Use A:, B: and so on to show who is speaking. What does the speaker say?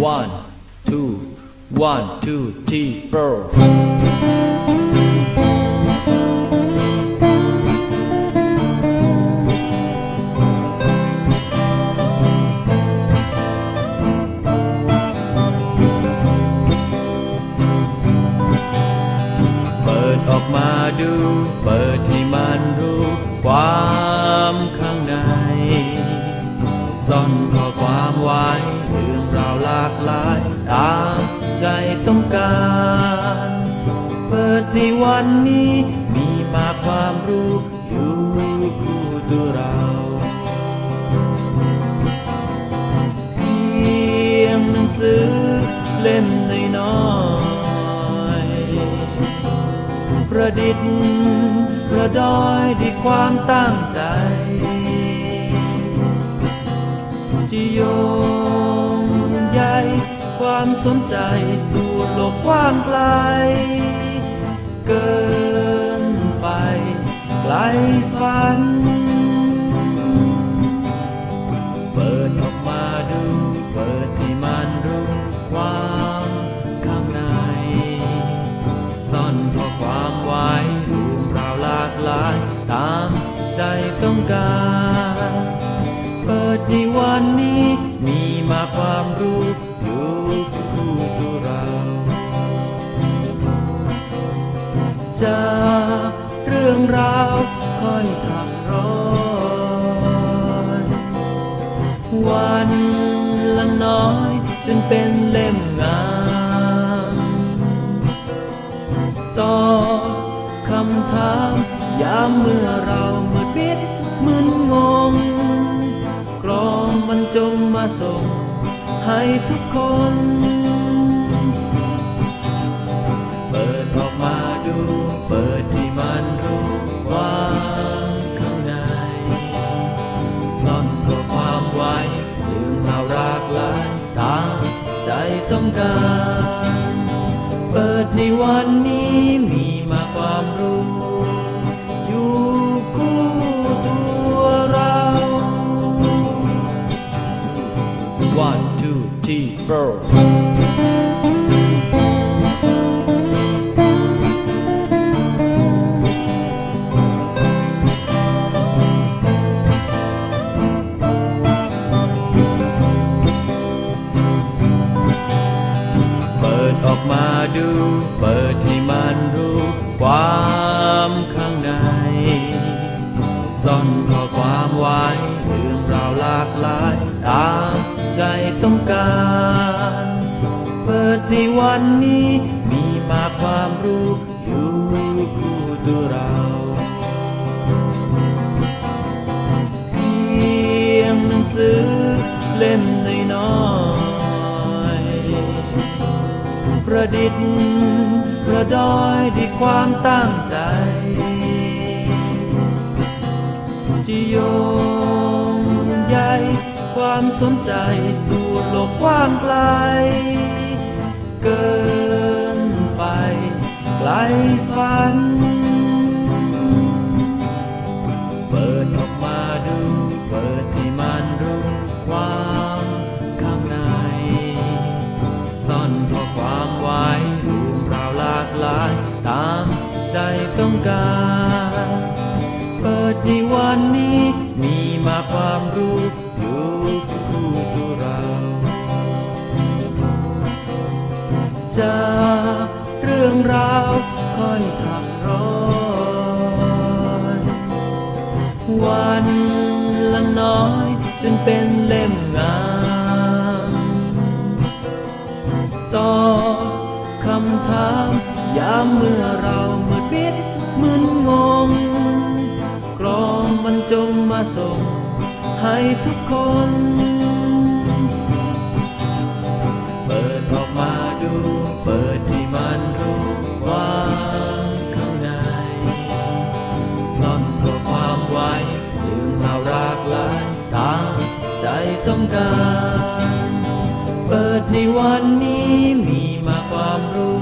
A: one two one two three four ออกมาดู เปิดที่มันรู้ความข้างใน ซ่อนข้อความไว้ วันนี้มีมาความรู้อยู่คู่ตัวเราเพียงหนังสือเล่มน้อยประดิษฐ์ประดอยด้วยความตั้งใจจะโยงใยความสนใจสู่โลกกว้างไกล เกินไฟไกลฝัน เปิดออกมาดู เปิดให้มันรู้ความข้างใน ซ่อนข้อความไว้เรื่องราวหลากหลาย ตามใจต้องการ เปิดในวันนี้มีมาความรู้ จนเป็นเล่มงามตอบคำถามยามเมื่อเรามืดมิดมึนงง กรองมันจงมาส่ง ให้ทุกคน เปิดออกมาดูเปิด การ เปิดในวันนี้มีมาความรู้ อยู่คู่ตัวเรา one two three four ออกมาดู เปิดให้มันรู้ความข้างใน ซ่อนข้อความไว้เรื่องราวหลากหลาย ตามใจต้องการ เปิดในวันนี้ มีมาความรู้อยู่คู่ตัวเราเพียงหนังสือเล่มน้อย ประดิษฐ์ ประดอยด้วยความตั้งใจจะโยงใยความสนใจสู่โลกกว้างไกล เกินไฟไกลฝัน ใจต้องการ เปิดในวันนี้มีมาความรู้อยู่คู่ตัวเราจากเรื่องราวค่อยขับร้อยวันละน้อยจนเป็นเล่มงามตอบคำถาม ยามเมื่อเรามืดมิดมึนงงกรองมันจงมาส่งให้ทุกคน เปิดออกมาดู เปิดที่มันรู้ความข้างใน ซ่อนข้อความไว้เรื่องราลากลายตามใจต้องการ เปิดในวันนี้มีมาความรู้